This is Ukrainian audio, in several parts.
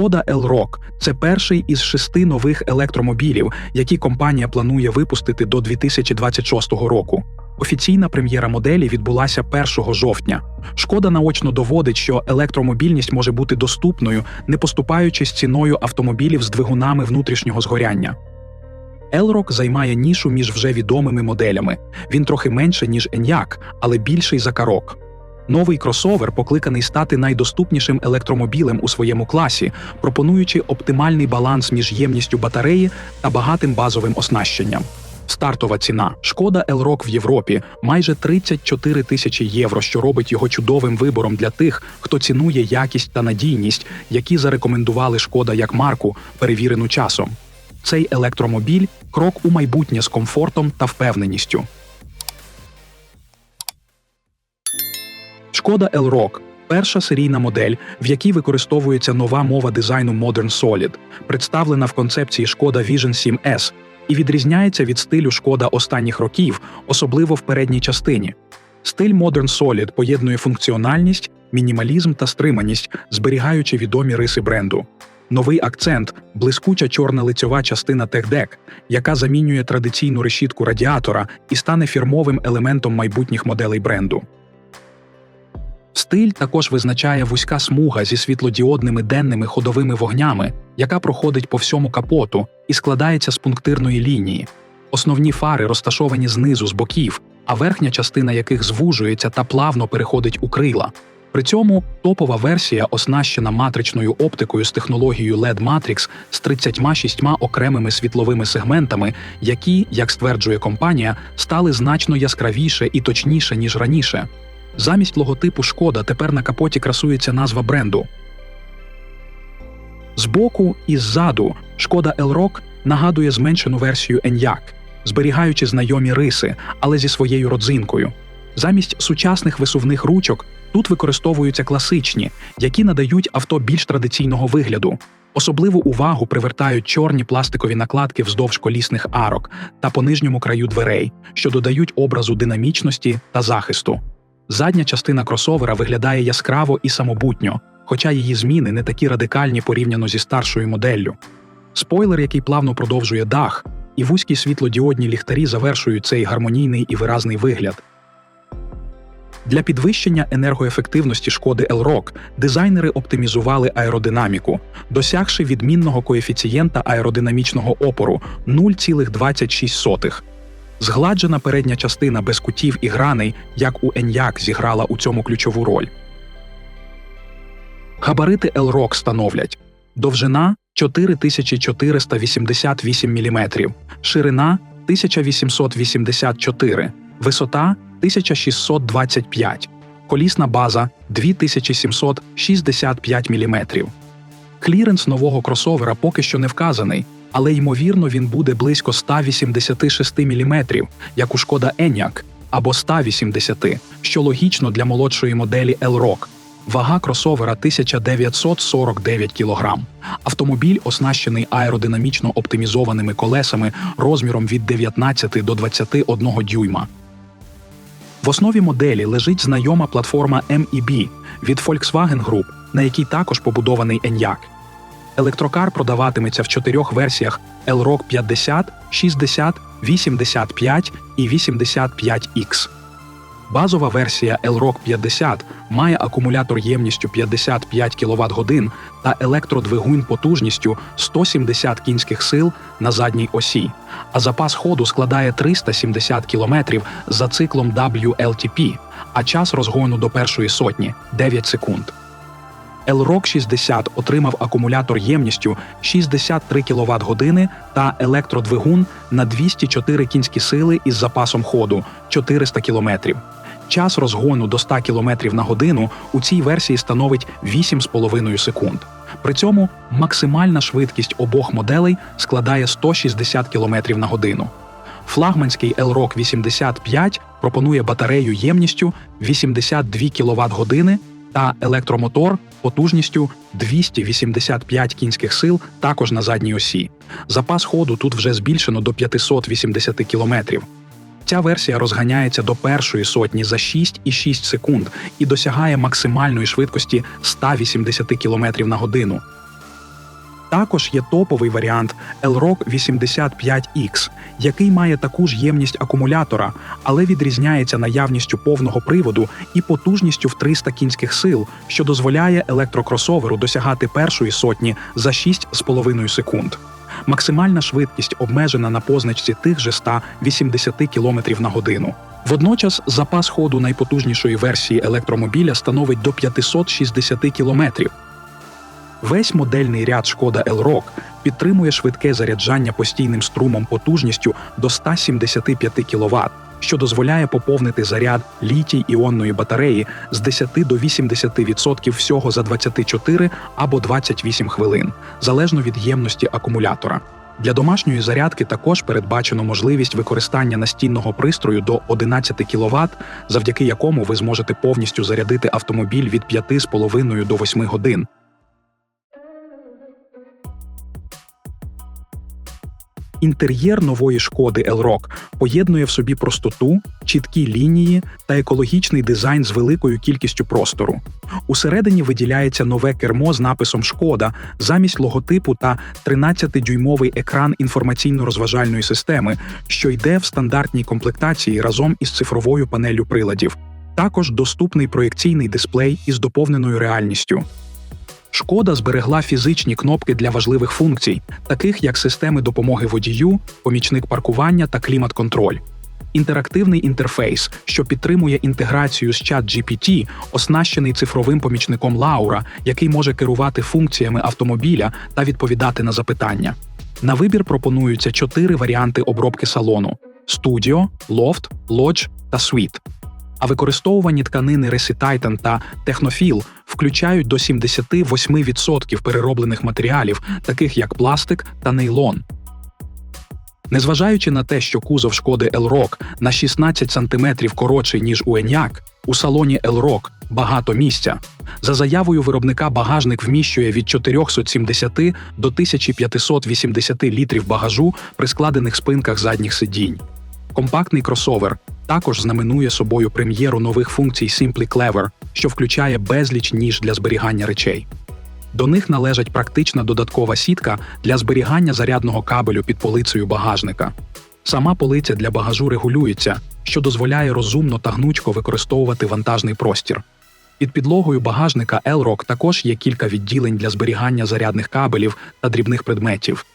Шкода L-Rock – це перший із шести нових електромобілів, які компанія планує випустити до 2026 року. Офіційна прем'єра моделі відбулася 1 жовтня. Шкода наочно доводить, що електромобільність може бути доступною, не поступаючись ціною автомобілів з двигунами внутрішнього згоряння. Elrock займає нішу між вже відомими моделями. Він трохи менше, ніж Enyaq, але більший за Карок. Новий кросовер покликаний стати найдоступнішим електромобілем у своєму класі, пропонуючи оптимальний баланс між ємністю батареї та багатим базовим оснащенням. Стартова ціна шкода Elrock в Європі майже 34 тисячі євро, що робить його чудовим вибором для тих, хто цінує якість та надійність, які зарекомендували шкода як марку, перевірену часом. Цей електромобіль крок у майбутнє з комфортом та впевненістю. Шкода L-Rock – перша серійна модель, в якій використовується нова мова дизайну Modern Solid, представлена в концепції Шкода Vision 7S і відрізняється від стилю Шкода останніх років, особливо в передній частині. Стиль Modern Solid поєднує функціональність, мінімалізм та стриманість, зберігаючи відомі риси бренду. Новий акцент блискуча чорна лицьова частина TechDeck, яка замінює традиційну решітку радіатора і стане фірмовим елементом майбутніх моделей бренду. Стиль також визначає вузька смуга зі світлодіодними денними ходовими вогнями, яка проходить по всьому капоту і складається з пунктирної лінії. Основні фари розташовані знизу з боків, а верхня частина яких звужується та плавно переходить у крила. При цьому топова версія оснащена матричною оптикою з технологією LED Matrix з 36 окремими світловими сегментами, які, як стверджує компанія, стали значно яскравіше і точніше ніж раніше. Замість логотипу Шкода тепер на капоті красується назва бренду. Збоку і ззаду Шкода Elrock нагадує зменшену версію Enyaq, зберігаючи знайомі риси, але зі своєю родзинкою. Замість сучасних висувних ручок тут використовуються класичні, які надають авто більш традиційного вигляду. Особливу увагу привертають чорні пластикові накладки вздовж колісних арок та по нижньому краю дверей, що додають образу динамічності та захисту. Задня частина кросовера виглядає яскраво і самобутньо, хоча її зміни не такі радикальні порівняно зі старшою моделлю. Спойлер, який плавно продовжує дах, і вузькі світлодіодні ліхтарі завершують цей гармонійний і виразний вигляд. Для підвищення енергоефективності шкоди Elrock дизайнери оптимізували аеродинаміку, досягши відмінного коефіцієнта аеродинамічного опору 0,26. Згладжена передня частина без кутів і граней, як у Enyaq зіграла у цьому ключову роль. Габарити Elrock становлять. Довжина 4488 мм, ширина 1884, висота 1625, колісна база 2765 мм. Кліренс нового кросовера поки що не вказаний, але ймовірно він буде близько 186 мм, як у шкода Enyaq, або 180, що логічно для молодшої моделі L-Rock. Вага кросовера 1949 кг. Автомобіль оснащений аеродинамічно оптимізованими колесами розміром від 19 до 21 дюйма. В основі моделі лежить знайома платформа MEB від Volkswagen Group, на якій також побудований Enyaq. Електрокар продаватиметься в чотирьох версіях L-Rock 50, 60, 85 і 85X. Базова версія L-Rock 50 має акумулятор ємністю 55 кВт годин та електродвигун потужністю 170 кінських сил на задній осі, а запас ходу складає 370 км за циклом WLTP, а час розгону до першої сотні 9 секунд. L-Rock 60 отримав акумулятор ємністю 63 кВт години та електродвигун на 204 кінські сили із запасом ходу 400 км. Час розгону до 100 км на годину у цій версії становить 8,5 секунд. При цьому максимальна швидкість обох моделей складає 160 км на годину. Флагманський L-Rock 85 пропонує батарею ємністю 82 кВт години та електромотор потужністю 285 кінських сил також на задній осі. Запас ходу тут вже збільшено до 580 кілометрів. Ця версія розганяється до першої сотні за 6,6 секунд і досягає максимальної швидкості 180 км на годину. Також є топовий варіант Elrock 85X, який має таку ж ємність акумулятора, але відрізняється наявністю повного приводу і потужністю в 300 кінських сил, що дозволяє електрокросоверу досягати першої сотні за 6,5 секунд. Максимальна швидкість обмежена на позначці тих же 180 км на годину. Водночас запас ходу найпотужнішої версії електромобіля становить до 560 км. Весь модельний ряд Шкода Elrock підтримує швидке заряджання постійним струмом потужністю до 175 кВт, що дозволяє поповнити заряд літій іонної батареї з 10 до 80% всього за 24 або 28 хвилин, залежно від ємності акумулятора. Для домашньої зарядки також передбачено можливість використання настінного пристрою до 11 кВт, завдяки якому ви зможете повністю зарядити автомобіль від 5,5 до 8 годин. Інтер'єр нової шкоди Elrock поєднує в собі простоту, чіткі лінії та екологічний дизайн з великою кількістю простору. Усередині виділяється нове кермо з написом Шкода замість логотипу та 13-дюймовий екран інформаційно-розважальної системи, що йде в стандартній комплектації разом із цифровою панеллю приладів. Також доступний проєкційний дисплей із доповненою реальністю. Шкода зберегла фізичні кнопки для важливих функцій, таких як системи допомоги водію, помічник паркування та клімат-контроль. Інтерактивний інтерфейс, що підтримує інтеграцію з ChatGPT, оснащений цифровим помічником Лаура, який може керувати функціями автомобіля та відповідати на запитання. На вибір пропонуються чотири варіанти обробки салону: Studio, Loft, Lodge та Suite а використовувані тканини Resi та Технофіл включають до 78% перероблених матеріалів, таких як пластик та нейлон. Незважаючи на те, що кузов шкоди Elrock на 16 см коротший, ніж у Еняк, у салоні Elrock багато місця. За заявою виробника багажник вміщує від 470 до 1580 літрів багажу при складених спинках задніх сидінь. Компактний кросовер також знаменує собою прем'єру нових функцій Simply Clever, що включає безліч ніж для зберігання речей. До них належить практична додаткова сітка для зберігання зарядного кабелю під полицею багажника. Сама полиця для багажу регулюється, що дозволяє розумно та гнучко використовувати вантажний простір. Під підлогою багажника Elrock також є кілька відділень для зберігання зарядних кабелів та дрібних предметів.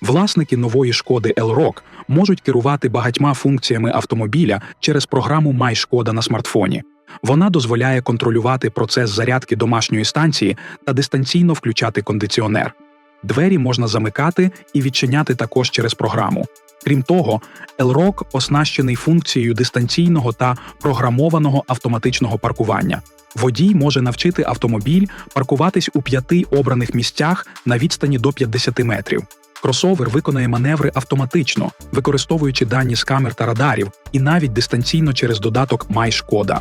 Власники нової шкоди Elrock можуть керувати багатьма функціями автомобіля через програму MySkoda на смартфоні. Вона дозволяє контролювати процес зарядки домашньої станції та дистанційно включати кондиціонер. Двері можна замикати і відчиняти також через програму. Крім того, Elrock оснащений функцією дистанційного та програмованого автоматичного паркування. Водій може навчити автомобіль паркуватись у п'яти обраних місцях на відстані до 50 метрів. Кросовер виконає маневри автоматично, використовуючи дані з камер та радарів, і навіть дистанційно через додаток MySkoda.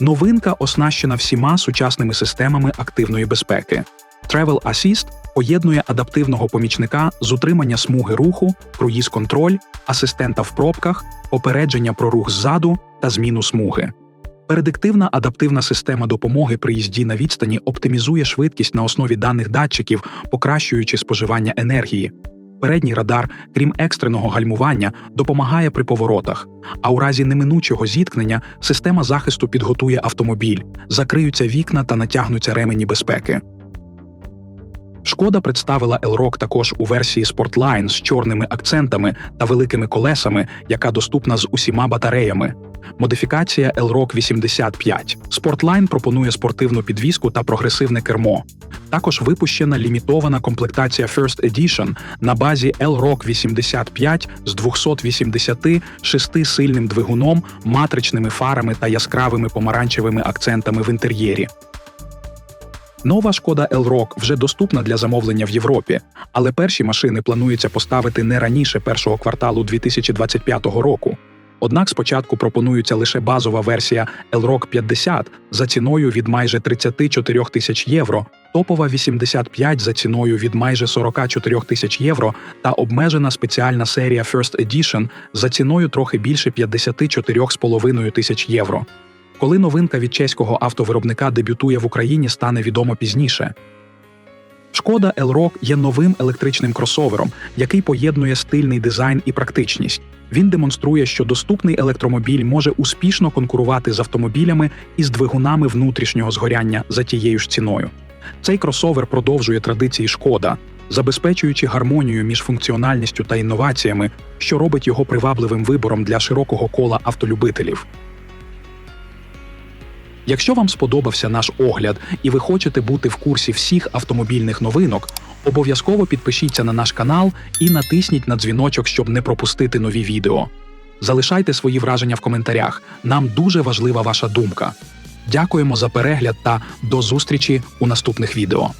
Новинка оснащена всіма сучасними системами активної безпеки. Travel Assist поєднує адаптивного помічника з утримання смуги руху, круїз контроль, асистента в пробках, попередження про рух ззаду та зміну смуги. Предиктивна адаптивна система допомоги при їзді на відстані оптимізує швидкість на основі даних датчиків, покращуючи споживання енергії. Передній радар, крім екстреного гальмування, допомагає при поворотах, а у разі неминучого зіткнення система захисту підготує автомобіль, закриються вікна та натягнуться ремені безпеки. Шкода представила Elrock також у версії Sportline з чорними акцентами та великими колесами, яка доступна з усіма батареями. Модифікація Elrock 85. Sportline пропонує спортивну підвіску та прогресивне кермо. Також випущена лімітована комплектація First Edition на базі Elrock 85 з 286 сильним двигуном, матричними фарами та яскравими помаранчевими акцентами в інтер'єрі. Нова шкода Elrock вже доступна для замовлення в Європі, але перші машини планується поставити не раніше першого кварталу 2025 року. Однак спочатку пропонується лише базова версія Elrock 50 за ціною від майже 34 тисяч євро, топова 85 за ціною від майже 44 тисяч євро та обмежена спеціальна серія First Edition за ціною трохи більше 54,5 тисяч євро. Коли новинка від чеського автовиробника дебютує в Україні, стане відомо пізніше. Шкода Elroq є новим електричним кросовером, який поєднує стильний дизайн і практичність. Він демонструє, що доступний електромобіль може успішно конкурувати з автомобілями із двигунами внутрішнього згоряння за тією ж ціною. Цей кросовер продовжує традиції шкода, забезпечуючи гармонію між функціональністю та інноваціями, що робить його привабливим вибором для широкого кола автолюбителів. Якщо вам сподобався наш огляд і ви хочете бути в курсі всіх автомобільних новинок, обов'язково підпишіться на наш канал і натисніть на дзвіночок, щоб не пропустити нові відео. Залишайте свої враження в коментарях. Нам дуже важлива ваша думка. Дякуємо за перегляд та до зустрічі у наступних відео.